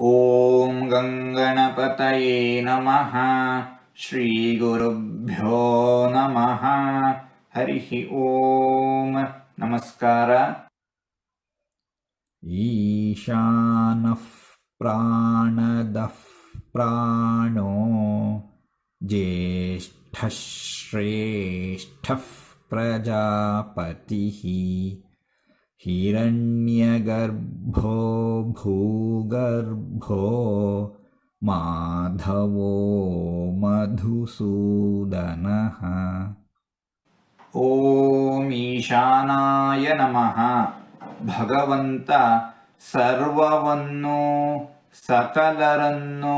ॐ गङ्गणपतये नमः। श्रीगुरुभ्यो नमः। हरिः ॐ नमस्कार। ईशानः प्राणदः प्राणो। ज्येष्ठः श्रेष्ठः प्रजापतिः हिरण्यगर्भो भूगर्भो माधवो मधुसूदनः ಓಂ ಈಶಾನಾಯ ನಮಃ ಭಗವಂತ ಸರ್ವವನ್ನು ಸಕಲರನ್ನು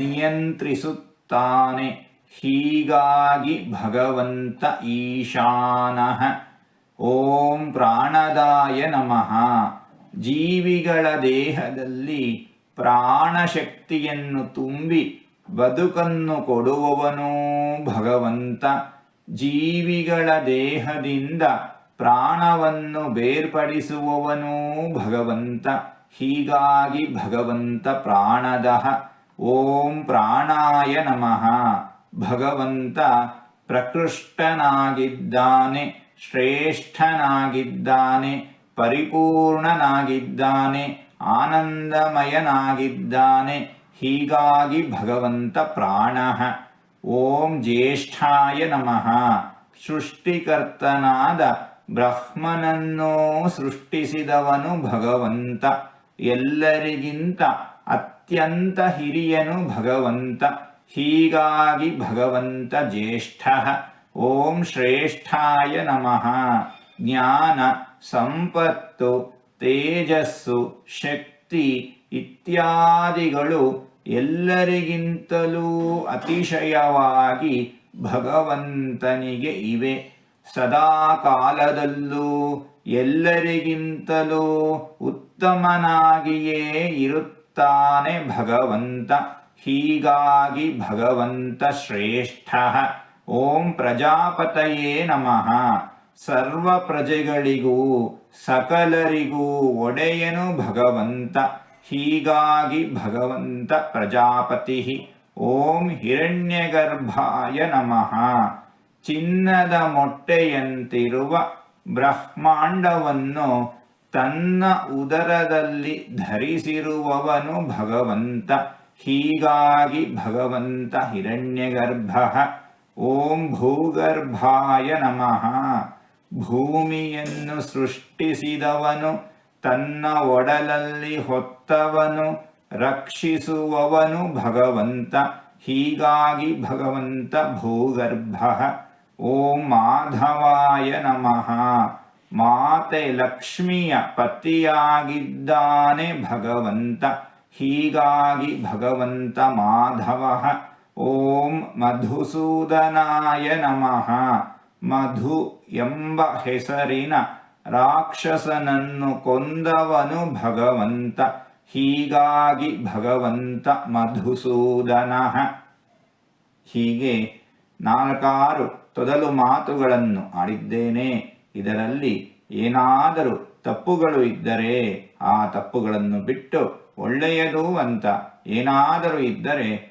ನಿಯಂತ್ರಿಸುತ್ತಾನೆ ಹೀಗಾಗಿ ಭಗವಂತ ಈಶಾನಃ ಓಂ ಪ್ರಾಣದಾಯ ನಮಃ. ಜೀವಿಗಳ ದೇಹದಲ್ಲಿ ಪ್ರಾಣಶಕ್ತಿಯನ್ನು ತುಂಬಿ ಬದುಕನ್ನು ಕೊಡುವವನೂ ಭಗವಂತ. ಜೀವಿಗಳ ದೇಹದಿಂದ ಪ್ರಾಣವನ್ನು ಬೇರ್ಪಡಿಸುವವನೂ ಭಗವಂತ. ಹೀಗಾಗಿ ಭಗವಂತ ಪ್ರಾಣದಃ. ಓಂ ಪ್ರಾಣಾಯ ನಮಃ. ಭಗವಂತ ಪ್ರಕೃಷ್ಟನಾಗಿದ್ದಾನೆ. ಶ್ರೇಷ್ಠನಾಗಿದ್ದಾನೆ, ಪರಿಪೂರ್ಣನಾಗಿದ್ದಾನೆ, ಆನಂದಮಯನಾಗಿದ್ದಾನೆ, ಹೀಗಾಗಿ ಭಗವಂತ ಪ್ರಾಣಃ. ಓಂ ಜ್ಯೇಷ್ಠಾಯ ನಮಃ. ಸೃಷ್ಟಿಕರ್ತನಾದ ಬ್ರಹ್ಮನನ್ನೂ ಸೃಷ್ಟಿಸಿದವನು ಭಗವಂತ. ಎಲ್ಲರಿಗಿಂತ ಅತ್ಯಂತ ಹಿರಿಯನು ಭಗವಂತ. ಹೀಗಾಗಿ ಭಗವಂತ ಜ್ಯೇಷ್ಠ. ಓಂ ಶ್ರೇಷ್ಠಾಯ ನಮಃ ಜ್ಞಾನ ಸಂಪತ್ತು ತೇಜಸ್ಸು ಶಕ್ತಿ ಇತ್ಯಾದಿಗಳು ಎಲ್ಲರಿಗಿಂತಲೂ ಅತಿಶಯವಾಗಿ ಭಗವಂತನಿಗೆ ಇವೆ. ಸದಾ ಕಾಲದಲ್ಲೂ ಎಲ್ಲರಿಗಿಂತಲೂ ಉತ್ತಮನಾಗಿಯೇ ಇರುತ್ತಾನೆ ಭಗವಂತ. ಹೀಗಾಗಿ ಭಗವಂತ ಶ್ರೇಷ್ಠ. ಓಂ ಪ್ರಜಾಪತಯೇ ನಮಃ. ಸರ್ವ ಪ್ರಜೆಗಳಿಗೂ, ಸಕಲರಿಗೂ ಒಡೆಯನು ಭಗವಂತ. ಹೀಗಾಗಿ ಭಗವಂತ ಪ್ರಜಾಪತಿ. ಓಂ ಹಿರಣ್ಯಗರ್ಭಾಯ ನಮಃ. ಚಿನ್ನದ ಮೊಟ್ಟೆಯಂತಿರುವ ಬ್ರಹ್ಮಾಂಡವನ್ನು ತನ್ನ ಉದರದಲ್ಲಿ ಧರಿಸಿರುವವನು ಭಗವಂತ. ಹೀಗಾಗಿ ಭಗವಂತ ಹಿರಣ್ಯಗರ್ಭ. ಓಂ ಭೂಗರ್ಭಾಯ ನಮಃ. ಭೂಮಿಯನ್ನು ಸೃಷ್ಟಿಸಿದವನು, ತನ್ನ ಒಡಲಲ್ಲಿ ಹೊತ್ತವನು, ರಕ್ಷಿಸುವವನು ಭಗವಂತ, ಹೀಗಾಗಿ ಭಗವಂತ ಭೂಗರ್ಭ. ಓಂ ಮಾಧವಾಯ ನಮಃ. ಮಾತೆ ಲಕ್ಷ್ಮಿಯ ಪತಿಯಾಗಿದ್ದಾನೆ ಭಗವಂತ, ಹೀಗಾಗಿ ಭಗವಂತ ಮಾಧವ. ಓಂ ಮಧುಸೂದನಾಯ ನಮಃ ಮಧು ಎಂಬ ಹೆಸರಿನ ರಾಕ್ಷಸನನ್ನು ಕೊಂದವನು ಭಗವಂತ, ಹೀಗಾಗಿ ಭಗವಂತ ಮಧುಸೂದನ. ಹೀಗೆ ನಾಲ್ಕಾರು ತೊದಲು ಮಾತುಗಳನ್ನು ಆಡಿದ್ದೇನೆ. ಇದರಲ್ಲಿ ಏನಾದರೂ ತಪ್ಪುಗಳು ಇದ್ದರೆ ಆ ತಪ್ಪುಗಳನ್ನು ಬಿಟ್ಟು ಒಳ್ಳೆಯದು ಅಂತ ಏನಾದರೂ ಇದ್ದರೆ